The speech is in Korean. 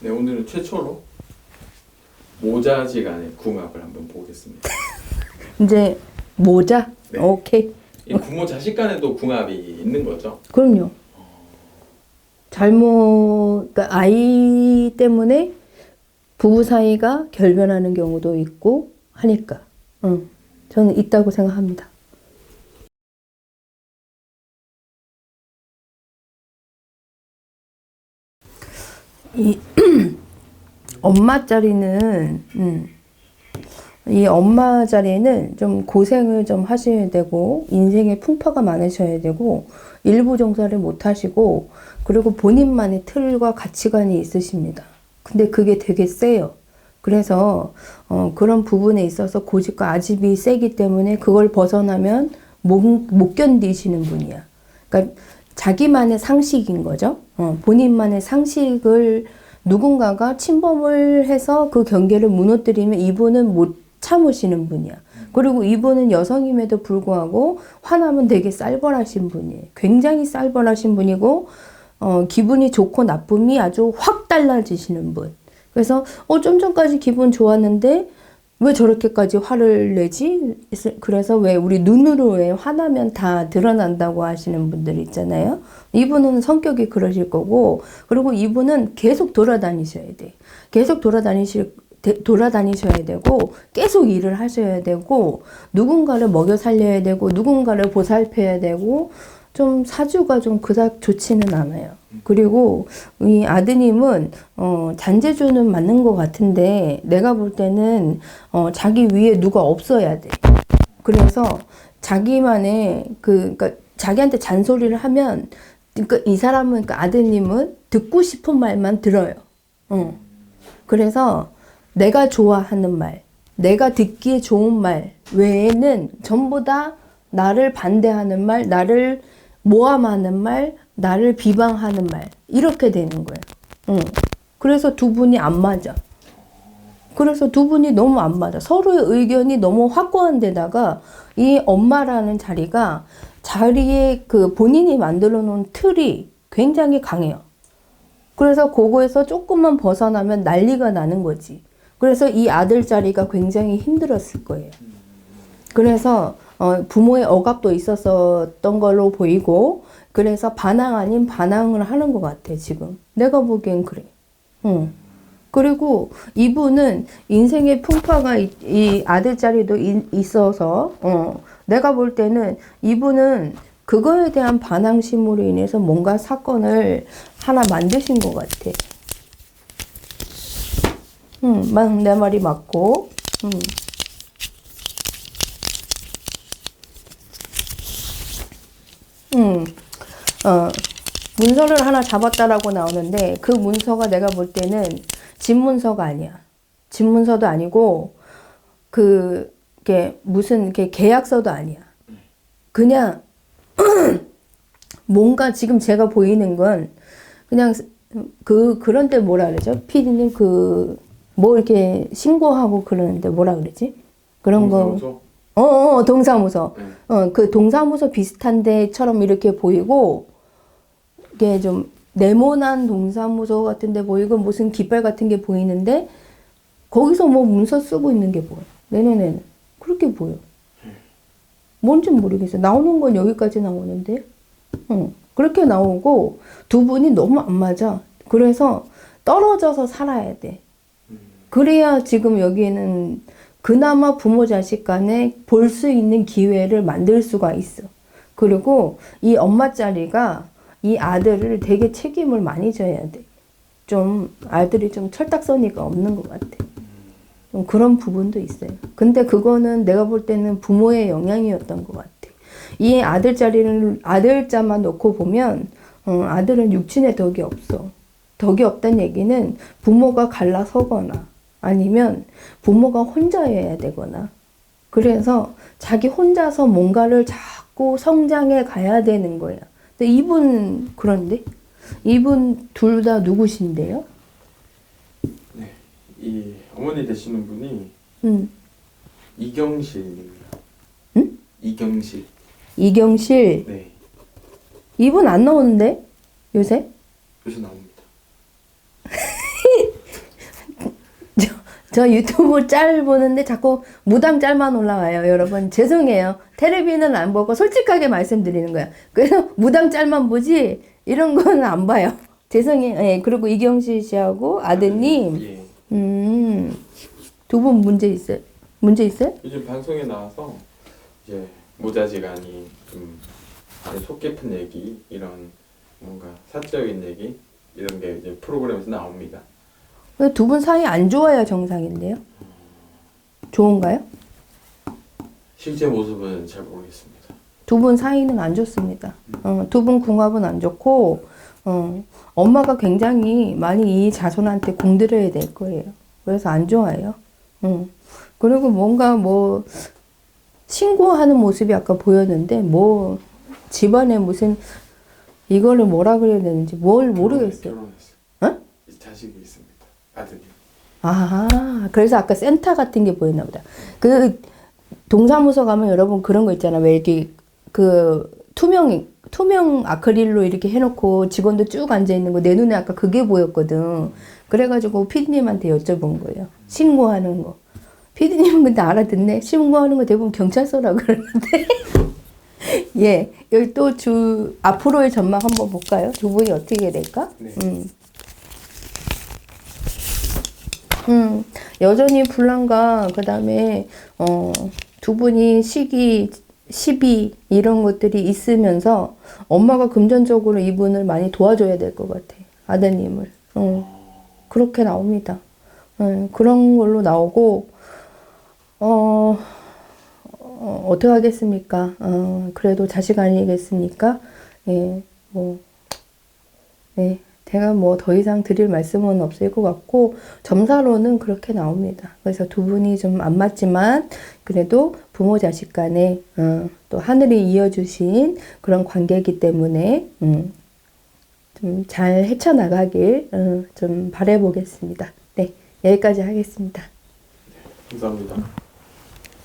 네, 오늘은 최초로 모자지간의 궁합을 한번 보겠습니다. 이제 모자? 네. 오케이. 이 부모 자식 간에도 궁합이 있는 거죠. 그럼요. 잘못, 그러니까 아이 때문에 부부 사이가 결변하는 경우도 있고 하니까. 응. 저는 있다고 생각합니다. 이 엄마 자리는 음, 이 엄마 자리는 좀 고생을 좀 하셔야 되고 인생에 풍파가 많으셔야 되고 일부 종사를 못 하시고 그리고 본인만의 틀과 가치관이 있으십니다. 근데 그게 되게 세요. 그래서 어, 그런 부분에 있어서 고집과 아집이 세기 때문에 그걸 벗어나면 못, 못 견디시는 분이야. 그러니까 자기만의 상식인 거죠. 어, 본인만의 상식을 누군가가 침범을 해서 그 경계를 무너뜨리면 이분은 못 참으시는 분이야. 그리고 이분은 여성임에도 불구하고 화나면 되게 쌀벌하신 분이에요. 굉장히 쌀벌하신 분이고 어, 기분이 좋고 나쁨이 아주 확 달라지시는 분. 그래서 어, 좀 전까지 기분 좋았는데 왜 저렇게까지 화를 내지? 그래서 왜 우리 눈으로 왜 화나면 다 드러난다고 하시는 분들 있잖아요. 이분은 성격이 그러실 거고, 그리고 이분은 계속 돌아다니셔야 돼. 계속 돌아다니실, 데- 돌아다니셔야 되고, 계속 일을 하셔야 되고, 누군가를 먹여 살려야 되고, 누군가를 보살펴야 되고, 좀 사주가 좀 그닥 좋지는 않아요. 그리고 이 아드님은 어, 잔재주는 맞는 것 같은데 내가 볼 때는 어, 자기 위에 누가 없어야 돼. 그래서 자기만의 그 그러니까 자기한테 잔소리를 하면 그러니까 이 사람은 그러니까 아드님은 듣고 싶은 말만 들어요. 어. 그래서 내가 좋아하는 말, 내가 듣기에 좋은 말 외에는 전부 다 나를 반대하는 말, 나를 모함하는 말, 나를 비방하는 말 이렇게 되는 거예요. 응. 그래서 두 분이 안 맞아. 그래서 두 분이 너무 안 맞아. 서로의 의견이 너무 확고한 데다가 이 엄마라는 자리가 자리에 그 본인이 만들어 놓은 틀이 굉장히 강해요. 그래서 그거에서 조금만 벗어나면 난리가 나는 거지. 그래서 이 아들 자리가 굉장히 힘들었을 거예요. 그래서 어, 부모의 억압도 있었었던 걸로 보이고 그래서 반항 아닌 반항을 하는 것 같아 지금 내가 보기엔 그래. 응. 그리고 이분은 인생의 풍파가 이, 이 아들 자리도 이- 있어서 어, 내가 볼 때는 이분은 그거에 대한 반항심으로 인해서 뭔가 사건을 하나 만드신 것 같아. 응, 막내 말이 맞고. 응. 음, 어, 문서를 하나 잡았다라고 나오는데 그 문서가 내가 볼 때는 집 문서가 아니야. 집 문서도 아니고 그게 무슨 게 계약서도 아니야. 그냥 뭔가 지금 제가 보이는 건 그냥 그 그런 데 뭐라 그러죠? 피디님 그 뭐 이렇게 신고하고 그러는데 뭐라 그러지? 그런 거? 어, 어, 동사무소. 네. 어, 그 동사무소 비슷한 데처럼 이렇게 보이고, 이게 좀 네모난 동사무소 같은 데 보이고, 무슨 깃발 같은 게 보이는데, 거기서 뭐 문서 쓰고 있는 게 보여. 내 눈에는. 그렇게 보여. 뭔지 모르겠어. 나오는 건 여기까지 나오는데, 어, 그렇게 나오고, 두 분이 너무 안 맞아. 그래서 떨어져서 살아야 돼. 그래야 지금 여기에는 그나마 부모 자식 간에 볼 수 있는 기회를 만들 수가 있어. 그리고 이 엄마 자리가 이 아들을 되게 책임을 많이 져야 돼. 좀 아들이 좀 철딱서니가 없는 것 같아. 좀 그런 부분도 있어요. 근데 그거는 내가 볼 때는 부모의 영향이었던 것 같아. 이 아들 자리를 아들 자만 놓고 보면 어, 아들은 육친의 덕이 없어. 덕이 없다는 얘기는 부모가 갈라서거나 아니면 부모가 혼자여야 되거나 그래서 자기 혼자서 뭔가를 자꾸 성장해 가야 되는 거야. 근데 이분 그런데 이분 둘 다 누구신데요? 네. 이 어머니 되시는 분이 음, 이경실입니다. 응? 이경실. 이경실 네. 이분 안 나오는데 요새? 요새 나옵니다. 저 유튜브 짤 보는데 자꾸 무당 짤만 올라와요, 여러분. 죄송해요. 테레비는 안 보고 솔직하게 말씀드리는 거야. 그래서 무당 짤만 보지 이런 거는 안 봐요. 죄송해요. 예, 그리고 이경실 씨하고 아드님, 예. 음, 두 분 문제 있어요? 문제 있어요? 요즘 방송에 나와서 이제 모자지간이 좀 안에 속 깊은 얘기 이런 뭔가 사적인 얘기 이런 게 이제 프로그램에서 나옵니다. 두 분 사이 안 좋아야 정상인데요? 좋은가요? 실제 모습은 잘 모르겠습니다. 두 분 사이는 안 좋습니다. 어, 두분 궁합은 안 좋고, 어, 엄마가 굉장히 많이 이 자손한테 공들여야 될 거예요. 그래서 안 좋아요. 음. 그리고 뭔가 뭐, 신고하는 모습이 아까 보였는데, 뭐, 집안에 무슨, 이거를 뭐라 그래야 되는지 뭘 모르겠어요. 결혼했어요. 어? 자식이 있습니다. 아들이. 아, 그래서 아까 센터 같은 게 보였나 보다. 그 동사무소 가면 여러분 그런 거 있잖아. 왜 이렇게 그 투명 투명 아크릴로 이렇게 해놓고 직원들 쭉 앉아 있는 거 내 눈에 아까 그게 보였거든. 그래가지고 피디님한테 여쭤본 거예요. 신고하는 거. 피디님은 근데 알아듣네. 신고하는 거 대부분 경찰서라 그러는데. 예, 여기 또 주 앞으로의 전망 한번 볼까요? 두 분이 어떻게 될까? 네. 음. 음, 여전히 불안과 그 다음에 어, 두 분이 시기 시비 이런 것들이 있으면서 엄마가 금전적으로 이분을 많이 도와줘야 될 것 같아 아드님을. 어, 그렇게 나옵니다. 음, 그런 걸로 나오고 어, 어 어떻게 하겠습니까? 어, 그래도 자식 아니겠습니까? 예뭐 네, 제가 뭐 더 이상 드릴 말씀은 없을 것 같고 점사로는 그렇게 나옵니다. 그래서 두 분이 좀 안 맞지만 그래도 부모 자식 간에 어, 또 하늘이 이어주신 그런 관계이기 때문에 음, 좀 잘 헤쳐나가길 어, 좀 바라보겠습니다. 네, 여기까지 하겠습니다. 감사합니다.